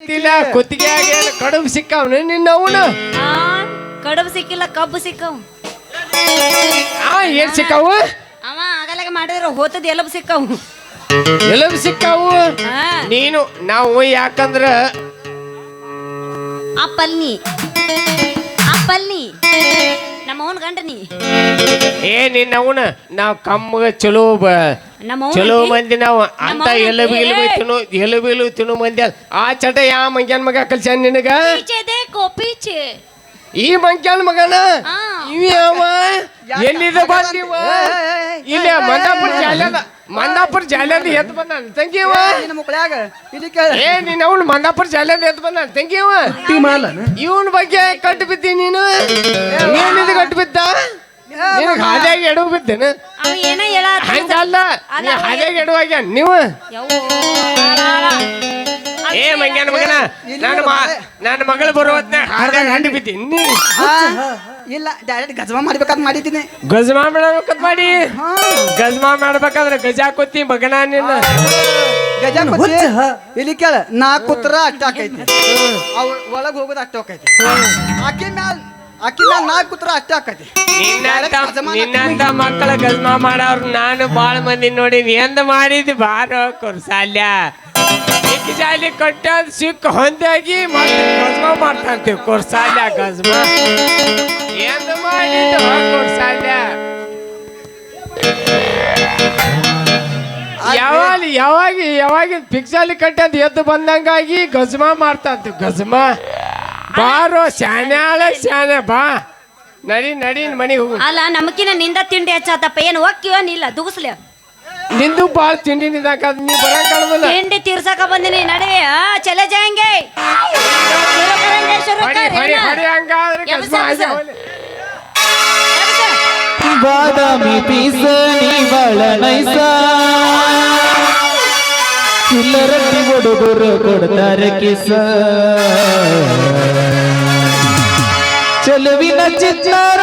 ಇಲ್ಲ ಕುತ್ತಿಗೆ ಆಗಿ ಕಡುಬು ಸಿಕ್ಕವನು ನಿನ್ನ ಅವನು. ಆ ಕಡುಬು ಸಿಕ್ಕಿಲ್ಲ ಕಬ್ಬು ಸಿಕ್ಕವು. ಆ ಏನ್ ಸಿಕ್ಕವು? ಅವ ಆಗಲಾಗ ಮಾಡಿದ್ರೆ ಹೋತದ ಎಲ್ಲಬ್ ಸಿಕ್ಕವು. ಎಲಬು ಸಿಕ್ಕವು? ನೀನು ನಾವು ಯಾಕಂದ್ರ ಆ ಪಲ್ನಿ. ಆ ಪಲ್ನಿ. ನಮ್ಮ ಅವನ ಗಂಡನಿ. ಏ ನಿನ್ನ ಅವನ ನಾವು ಕಮ್ಮಗ ಚಲೋ ಬ ಚಲೋ ಮಂದಿ ನಾವು ಅಂತ ಎಲ್ಲ ಏ. ತಿನ್ನು ಎಲಬು ಗಿಲಬು ತಿನ್ನು ಮಂದಿ ಅಲ್ಲ. ಆ ಚಟ ಯಾ ಮಂಗ್ಯಾನ್ ಮಗ ಕಲ್ಸ್ಯಾನ ನಿನಗ ಪೀಚೆ ದೇಕೋ ಪೀಚೆ ಈ ಮಂಗ್ಯಾನ್ ಮಗನ. ಇವ ಯಾವ ಎಲ್ಲಿದ ಬಂದಿವ ಇಲ್ಲ ಮಂದಾಪುರ ಜಾಲ್ಯದ ಮಂದಾಪುರ ಜಾಲ್ಯದ ಎದ್ದು ಬಂದ ತಂಗಿವ ನಿನ್ನ ಮಕ್ಕಳ್ಯಾಗ ಇಲ್ಲಿ ಕೇಳ ಏ ನೀನ್ ಅವ್ನು ಮಂದಾಪುರ ಜಾಲ್ಯದ ಎದ್ದು ಬಂದ ತಂಗಿವ ಇವನ್ ಬಗ್ಗೆ ಕಟ್ಟು ಬಿದ್ದಿ ನೀನು ಏನಿದು ಕಟ್ಟು ಬಿದ್ದ ನಿನಗೆ ಹಾದ್ಯಾಗ ಎಡು ಬಿದ್ದೇನೆ. ಅವ ಏನ ಹೇಳ ಹಂಗಲ್ಲ ನೀ ಹಾದ್ಯಾಗ ಎಡುವಾಗ ನೀವು? ಏ ಮಂಗ್ಯಾನ ಮಗನ ನನ್ನ ಮ ನನ್ನ ಮಗಳು ಬರುವತ್ನ ಹಾದ್ಯಾಗ ಹಂಡಿ ಬಿದ್ದೀನಿ ಇಲ್ಲ ಡೈರೆಕ್ಟ್ ಗಜಮ ಮಾಡ್ಬೇಕಂತ ಮಾಡಿದ್ದೀನಿ. ಗಜಮಾ ಮಾಡ್ಬೇಕಂತ ಮಾಡಿ. ಹಾ ಗಜಮಾ ಮಾಡ್ಬೇಕಾದ್ರೆ ಗಜಾ ಕೊತ್ತಿ ಮಗನ ನಿನ್ನ. ಗಜ ಕೊಚ್ಚಿ ಇಲ್ಲಿ ಕೇಳ ನಾ ಕೂತ್ರ ಅಷ್ಟ ಹಾಕೈತಿ ಅವ್ ಒಳಗ್ ಹೋಗೋದು ಅಷ್ಟ ಆಕೈತಿ. ಆಕಿ ಮ್ಯಾಲ ಆಕಿ ಮ್ಯಾಲ ನಾ ಕೂತ್ರ ಅಷ್ಟ ಆಕೈತಿ. ನಿನ್ನಂತ ನಿನ್ನಂತ ಮಕ್ಕಳ ಗಜಮಾ ಮಾಡವ್ರ ನಾನು ಬಾಳ ಮಂದಿ ನೋಡಿ ಎಂದ ಮಾಡಿದ್ ಬಾರೋ ಕುರ್ಸಾಲ್ಯ. ಜಾಲಿ ಕೊಟ್ಟ ಸಿಕ್ಕ ಹೊಂದಾಗಿ ಮತ್ತೆ ಗಜ್ಮ ಮಾಡ್ತಾಂತೀವಿ ಕುರ್ಸಾಲ್ಯ ಗಜ್ಮ. ಎಂದ ಮಾಡಿದ್ ಕುರ್ಸಾಲ್ಯ. ಯಾವಾಗ ಯಾವಾಗ ಯಾವಾಗ ಪಿಕ್ಸಾಲಿ ಅಂತ ಎದ್ದು ಬಂದಂಗಾಗಿ ಗಜಮಾ ಮಾಡ್ತಾಂತೀವಿ ಗಜಮಾ. ಬಾರೋ ಶಾನ್ಯಾಳ ಶಾನೆ ಬಾ. ನಡಿ ನಡಿ ಮನೆಗೆ ಹೋಗು. ಅಲ್ಲ ನಮಕಿನ ನಿಂದ ತಿಂಡಿ ಹೆಚ್ಚಾತಪ್ಪ. ಏನು ಒಕ್ಕಿವ ಇಲ್ಲ ದುಗುಸ್ಲಿ. ನಿಂದು ಬಾಳ ತಿಂಡಿ ನಿಂದಾಕ ನೀ ಬರಕ್ ಕಾಣದಲ್ಲ ತಿಂಡಿ ತೀರ್ಸಕ ಬಂದಿನಿ ನಡಿ. ಆ ಚಲೆ ಕರಂಗೆ ಹೊಡಿ ಹೊಡಿ ಹೊಡಿ ಹಂಗಾದ್ರೆ ಕೆಲ್ಸ ಹೋಗ್ಲಿ. ಬಾದಾಮಿ ಪೀಸ ನೀ ಬಾಳ ನೈಸ. ಚಿಲ್ಲರಟ್ಟಿ ಹುಡುಗರು ಕೊಡ್ತಾರೆ ಕಿಸ ಚೆಲುವಿನ ಚಿತ್ತಾರ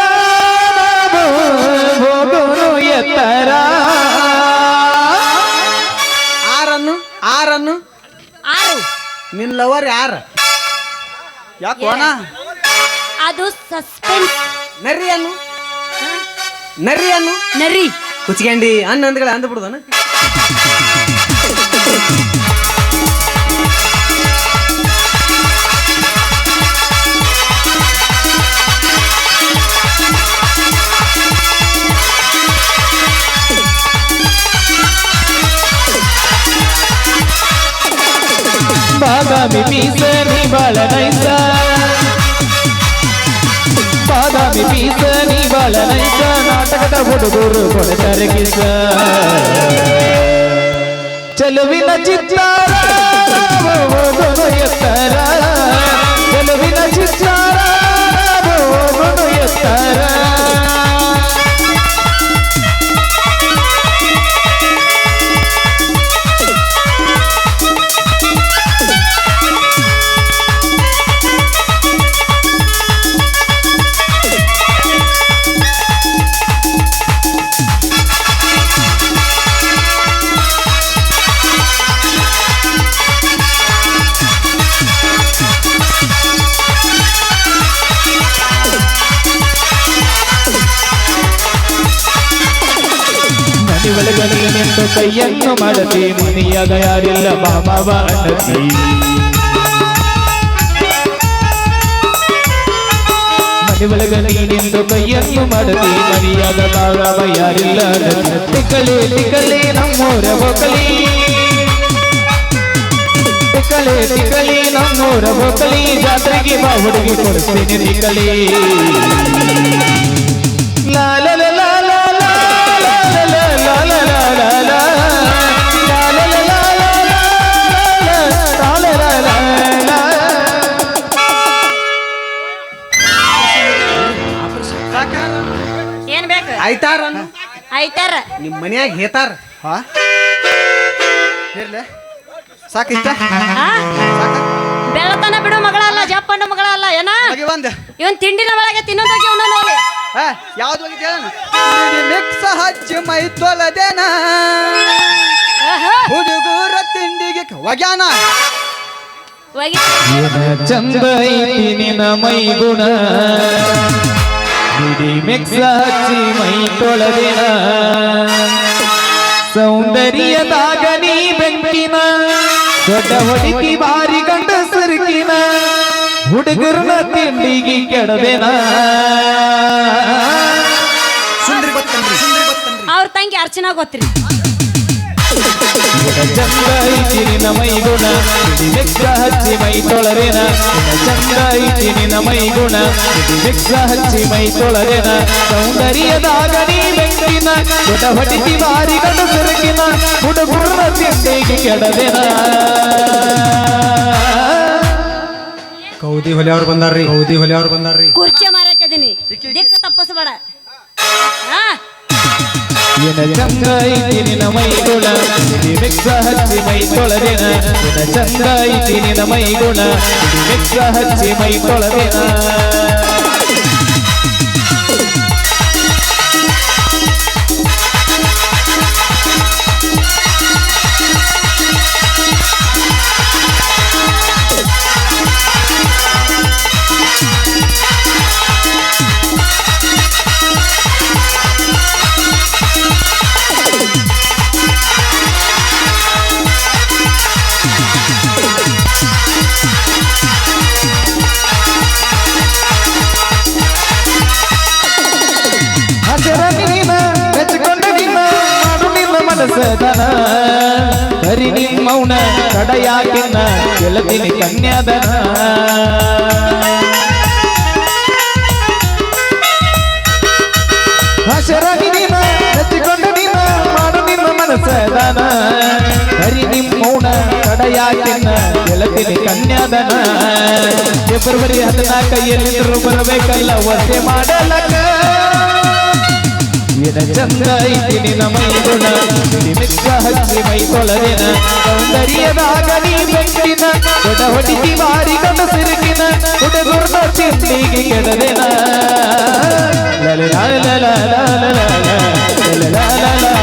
ಹೋಗೋನು ಎತ್ತರ ಆರನ್ನು ಆರನ್ನು ಆರು ನಿನ್ ಲವರ್ ಯಾರ ಯಾಕೋಣ ಅದು ಸಸ್ಪೆನ್ಸ್ ನರಿ ಅನ್ನು ನರಿ ಅನ್ನು ನರಿ ಕುಚ್ಕಂಡಿ ಅನ್ನ ಅಂದ್ಗಳ ಅಂದ್ ಬಾದಾಮಿ ಪೀಸ ನೀ ಬಾಳ ನೈಸ ಬಾದಾಮಿ ನೈಸ ನಾಟಕದ ಹುಡುಗರು ಕೊಡತಾರೆ ಕಿಸ ಚೆಲುವಿನ ನಿಂತು ಕೈಯನ್ನು ಮಾಡತಿ ಮುನಿಯಾಗ ಯಾರಿಲ್ಲ ಮಾಮವ ಅಣ್ಣತಿ. ಮನೆ ಒಳಗಡೆ ನಿಂತು ಕೈಯನ್ನು ಮಾಡತಿ ಮನೆಯಾಗ ಬಾಳವ ಯಾರಿಲ್ಲ. ತಿಕ್ಕಲಿ ತಿಕ್ಕಲಿ ನಮ್ಮೂರ ಹೋಗಲಿ. ತಿಕ್ಕಲಿ ತಿಕ್ಕಲಿ ನಮ್ಮೂರ ಹೋಗಲಿ. ಜಾತ್ರೆಗೆ ಬಾ, ಹುಡುಗಿ ಕೊಡ್ತೀನಿ ತಿಕ್ಕಲಿ. ಆಯ್ತಾರ. ನಿಮ್ಮ ಮನ್ಯಾಗ ಹೇತಾರ? ಹಾ? ಇರ್ಲೆ. ಸಾಕಿಷ್ಟ? ಬೆಳತನ ಬಿಡು ಮಗಳಲ್ಲ ಜಪ್ಪಣ್ಣ ಮಗಳಲ್ಲ ಏನ? ಹೋಗಿ ಬಂದೆ. ಇವನ್ ತಿಂಡಿನ ಒಳಗೆ ತಿನ್ನೋದಕ್ಕೆ ಅವನ ನೋಡಿ. ಹಾ ಯಾವ್ದು ಹೋಗಿದ್ದೆ ಮಿಕ್ಸ್ ಹಚ್ಚಿ ಮೈ ತೊಲದೇನ. ಹುಡುಗರ ತಿಂಡಿಗೆ ಒಗ್ಯಾನ. ಚಂದ ಮೈ ನಿನ್ನ ಬಿಡಿ ಮಿಕ್ಸ ಹಚ್ಚಿ ಮೈ ತೊಳೆದಿನ. ಸೌಂದರ್ಯದಾಗ ನೀ ಬೆಂಕಿನ ದೊಡ್ಡ ಹೊಡಿತಿ ಬಾರಿ ಕಂಡ ಸರಿಕಿನ ಹುಡುಗರನ ತಿಂಡಿಗೆ ಕೆಡದೆನ ಅವ್ರ ತಂಗಿ ಅರ್ಚನಾ ಗೊತ್ತಿರಿ. ಚಂದ ಐತಿ ಬಿಡಿ ಮಿಕ್ಸ ಹಚ್ಚಿ ಮೈ ತೊಳರೆನ ಚಂದ ಐತಿ ನಿನ್ನ ಮೈ ಗುಣ ಮಿಕ್ಸ ಹಚ್ಚಿ ಮೈ ತೊಳರೆನ ಸೌಂದರ್ಯದಾಗ ನೀ ಬೆಂಕಿನ. ಗುಡ ಹೊಡಿತಿ ಬಾರಿ ಗಂಡ ಸರಕಿನ. ಹುಡುಗರನ ತಿಂಡಿಗೆ ಕೆಡದೆನ? ಕೌದಿ ಹೊಲೆ ಅವ್ರು ಬಂದಾರ್ರಿ ಕೌದಿ ಹೊಲೆ ಅವ್ರು ಬಂದಾರ್ರಿ. ಕುರ್ಚಿ ಮಾರಕ್ಕಿದೀನಿ ದಿಕ್ಕ ತಪ್ಪಿಸ್ಬೇಡ. ಹಾ? ಏನ ಚಂದ ಐತಿ ನಿನ್ನ ಮೈಗುಣ ಮಿಕ್ಸ ಹಚ್ಚಿ ಮೈ ತೊಳರೆನ ಏನ ಚಂದ ಐತಿ ನಿನ್ನ ಮೈಗುಣ ಮಿಕ್ಸ ಹಚ್ಚಿ ಮೈ ತೊಳರೆನ ಮೌನ ತಡೆಯಾಕಿನ್ನ ಗೆಲುವಿನ ಕನ್ಯಾದನ. ಹಸರಾಗಿ ನೀನ ಹಚ್ಚಿಕೊಂಡ ನೀನ ಮಾಡು ನಿಮ್ಮ ಮನಸ್ಸದನ ಹರಿ ನಿಮ್ಮ ಮೌನ ತಡೆಯಾಕಿನ್ನ ಗೆಲುವಿನ ಕನ್ಯಾದನ. ಫೆಬ್ರವರಿ ಹದಿನಾಲ್ಕು ಎಲ್ಲಿದ್ರು ಬರಬೇಕಲ್ಲ ವಸೆ ಮಾಡಲಕ್ಕ. ಎನ ಚಂದ ಐತಿ ನಿನ ಮೈಗುಣ ಹಚ್ಚಿ ಮೈ ಸೌಂದರ್ಯದಾಗ ನೀ ಬೆಂಕಿನ ದೊಡ ಹೊಡಿತಿ ಮಾರಿ ಕಟ ಸಿರುಕಿನ ಹುಡುಗುರ್ನ ಚಿಂತಿಗೆ ಕೆಡದಿನ ಲಲ ಲಲ ಲಲ ಲಲ ಲಲ ಲಲ